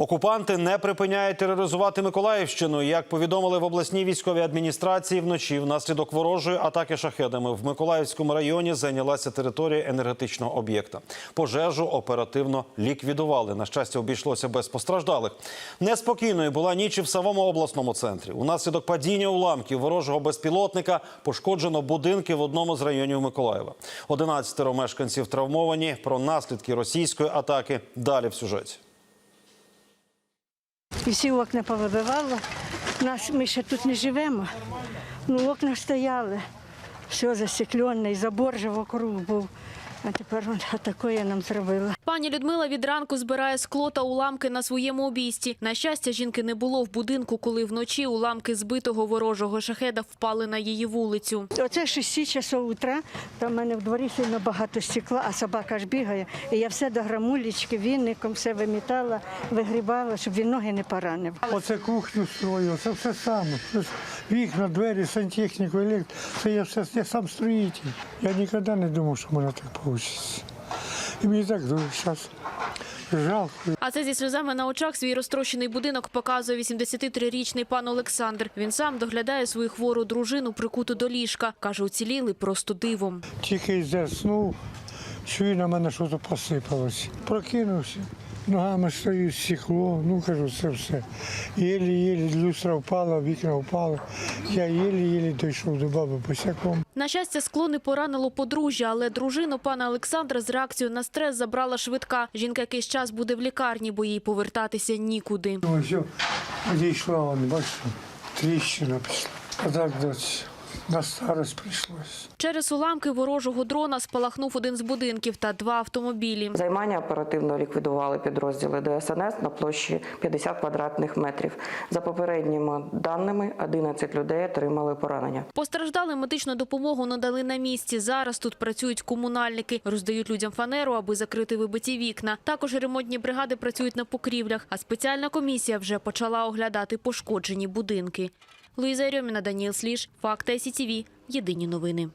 Окупанти не припиняють тероризувати Миколаївщину. Як повідомили в обласній військовій адміністрації, вночі внаслідок ворожої атаки шахедами в Миколаївському районі зайнялася територія енергетичного об'єкта. Пожежу оперативно ліквідували. На щастя, обійшлося без постраждалих. Неспокійною була ніч і в самому обласному центрі. Унаслідок падіння уламків ворожого безпілотника пошкоджено будинки в одному з районів Миколаєва. 11 мешканців травмовані. Про наслідки російської атаки далі в сюжеті. І всі окна повибивало. Нас, ми ще тут не живемо. Ну, окна стояли, все застеклене, і забор же вокруг був. А тепер вона такое нам зробила. Пані Людмила від ранку збирає скло та уламки на своєму обійсті. На щастя, жінки не було в будинку, коли вночі уламки збитого ворожого шахеда впали на її вулицю. Оце 6 часов утра, там в мене в дворі сильно багато стекла, а собака ж бігає. І я все до грамулечки, вінником все вимітала, вигрібала, щоб він ноги не поранив. Оце кухню строїв, це все саме. Вікна, двері, сантехніку, електрику. Це я все я сам строїтель. Я ніколи не думав, що в мене так вийде. І мені так зараз жалко. А це зі сльозами на очах свій розтрощений будинок показує 83-річний пан Олександр. Він сам доглядає свою хвору дружину, прикуту до ліжка. Каже, уціліли просто дивом. Тільки заснув, чую, на мене щось посипалося. Прокинувся. Ногами стою, стекло, ну кажу, це все. Єлі-єлі люстра впала, вікна впали. Я єлі-єлі дійшов до баби босяком. На щастя, скло не поранило подружжя, але дружину пана Олександра з реакцією на стрес забрала швидка. Жінка якийсь час буде в лікарні, бо їй повертатися нікуди. Ось все, відійшла, вон, бачите, тріщина пішла. А так доці, на старость прийшлось. Через уламки ворожого дрона спалахнув один з будинків та два автомобілі. Займання оперативно ліквідували підрозділи ДСНС на площі 50 квадратних метрів. За попередніми даними, 11 людей отримали поранення. Постраждали медичну допомогу надали на місці. Зараз тут працюють комунальники, роздають людям фанеру, аби закрити вибиті вікна. Також ремонтні бригади працюють на покрівлях, а спеціальна комісія вже почала оглядати пошкоджені будинки. Луїза Рьоміна, Даніел Сліж, Факти СІТІВІ. Єдині новини.